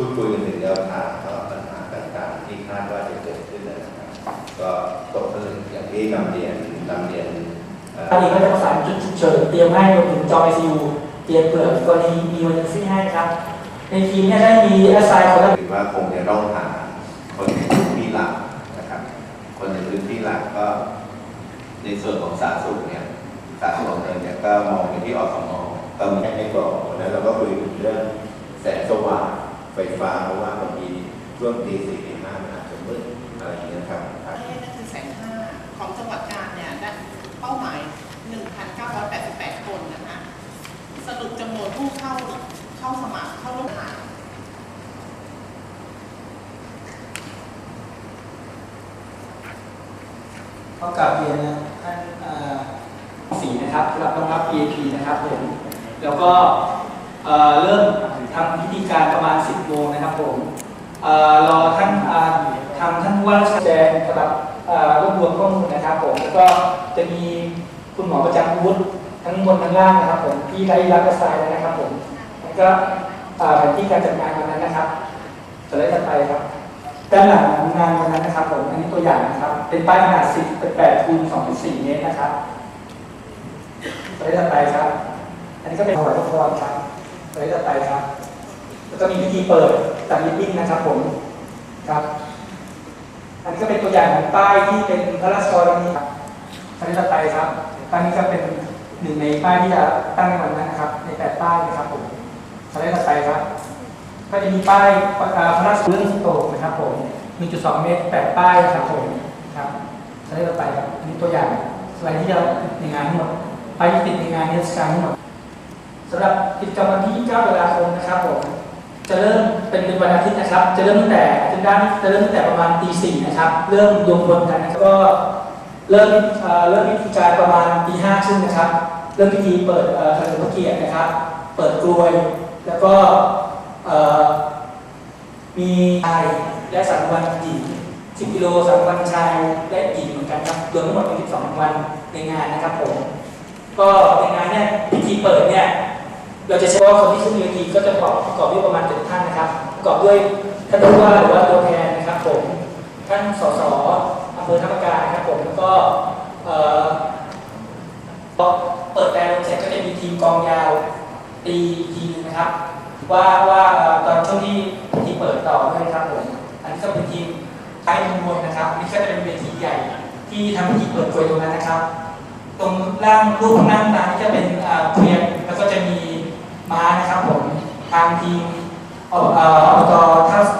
พูดคุยกันถึงแนวทางแล้วก็ปัญหาต่างๆ ที่คาดว่าจะเกิดขึ้นนะครับ ก็ตกผลึกอย่างที่นำเรียนนำเรียนเอ่ออันนี้ก็จะประสานจุดฉุกเฉินเตรียมให้รวมถึงจอ ICU เตรียมเผื่อกรณีมีวันซี่ให้ครับ ในทีมเนี่ยได้มีแอสไซน์คนละถือว่าคงจะต้องหาคนในพื้นที่หลักนะครับ คนในพื้นที่หลักก็ ในส่วนของสาธารณสุขเนี่ยสาธารณสุขของเนี่ยก็มองไปที่อสมก็มีแค่ในกรอบแล้วเราก็คุยเรื่องแสงสว่าง ไฟฟ้าเพราะว่าบางทีช่วงตีสี่ตีห้ามันอาจจะมืดอะไรอย่างเงี้ยครับนี่นั่นคือแสนห้าของจังหวัดกาญเนี่ยได้เป้าหมาย 1,988 คนนะคะ สรุปจำนวนผู้เข้าเข้าสมัครเข้าร่วมหาเท่ากับเรียนนะท่านเออสีนะครับรับรองรับ PAP นะครับผมแล้วก็เออเริ่ม ทำพิธีการประมาณ 10โมงนะครับผมเอ่อรอท่านทางท่านผู้ว่าราชการแจงสำหรับรวบรวมข้อมูลนะครับผมแล้วก็จะมีคุณหมอประจำวุฒิทั้งบนทั้งล่างนะครับผมที่ได้รับกระสายนะครับผมแล้วก็แผนที่การจัดงานวันนั้นนะครับจะได้ถัดไปครับด้านหลังงานวันนั้นนะครับผมอันนี้ตัวอย่างนะครับ เป็นป้ายขนาด10เป็น8คูณ2.4 เมตรนะครับตัวนี้ถัดไปครับ อันนี้ก็เป็นถวายพระพรครับตัวนี้ถัดไปครับ ก็มีพิธีเปิดจัดลิบบิ้งนะครับผมครับ อันนี้ก็เป็นตัวอย่างของป้ายที่เป็นพระราชกรณีครับตัวนี้ถัดไปครับป้ายนี้ก็เป็นหนึ่งในป้ายที่จะตั้งในวันนั้นนะครับ ในแปดป้ายนะครับผมตัวนี้ถัดไปครับก็จะมีป้ายอ่าพระราชเรื่องโตกนะครับผม1.2 เมตรแปดป้ายครับผมครับสไลด์ต่อไปครับอันนี้ตัวอย่างสไลด์ที่เราติดในงานทั้งหมดป้ายที่ติดในงานนิทศการทั้งหมดสำหรับกิจกรรมวันที่ 29ตุลาคมนะครับผม จะเริ่มเป็นเป็นวันอาทิตย์นะครับ จะเริ่มตั้งแต่อาทิตย์ด้านจะเริ่มตั้งแต่ประมาณตีสี่นะครับ เริ่มรวมพลกันนะครับก็เริ่มเริ่มพิธีการประมาณตีห้าครึ่งนะครับ เริ่มพิธีเปิดเอ่อถนนพระเกียรตินะครับ เปิดกลวย แล้วก็มีชายและสามวันหญิง10กิโลสามวันชายและหญิงเหมือนกันครับรวมทั้งหมดเป็น12วันในงานนะครับผม ก็ในงานเนี่ยพิธีเปิดเนี่ย เราจะใช้ว่าคนที่ขึ้นเวทีก็จะประกอบประกอบด้วยประมาณเจ็ดท่านนะครับประกอบด้วยท่านผู้ว่าหรือว่าตัวแทนนะครับผมท่านสสอำเภอธรรมกายนะครับผมแล้วก็เปิดแปลงเสร็จก็จะมีทีมกองยาวตีทีนึงนะครับ ว่าว่าเอ่อตอนช่วงที่ที่เปิดต่อด้วยนะครับผมอันนี้ก็เป็นทีมใช้มวลนะครับอันนี่ก็จะเป็นเวทีใหญ่ที่ทำพิธีเปิดกลวยตรงนั้นนะครับ ตรงล่างรูปข้างล่างนั้นจะเป็นเอ่อเกวียน แ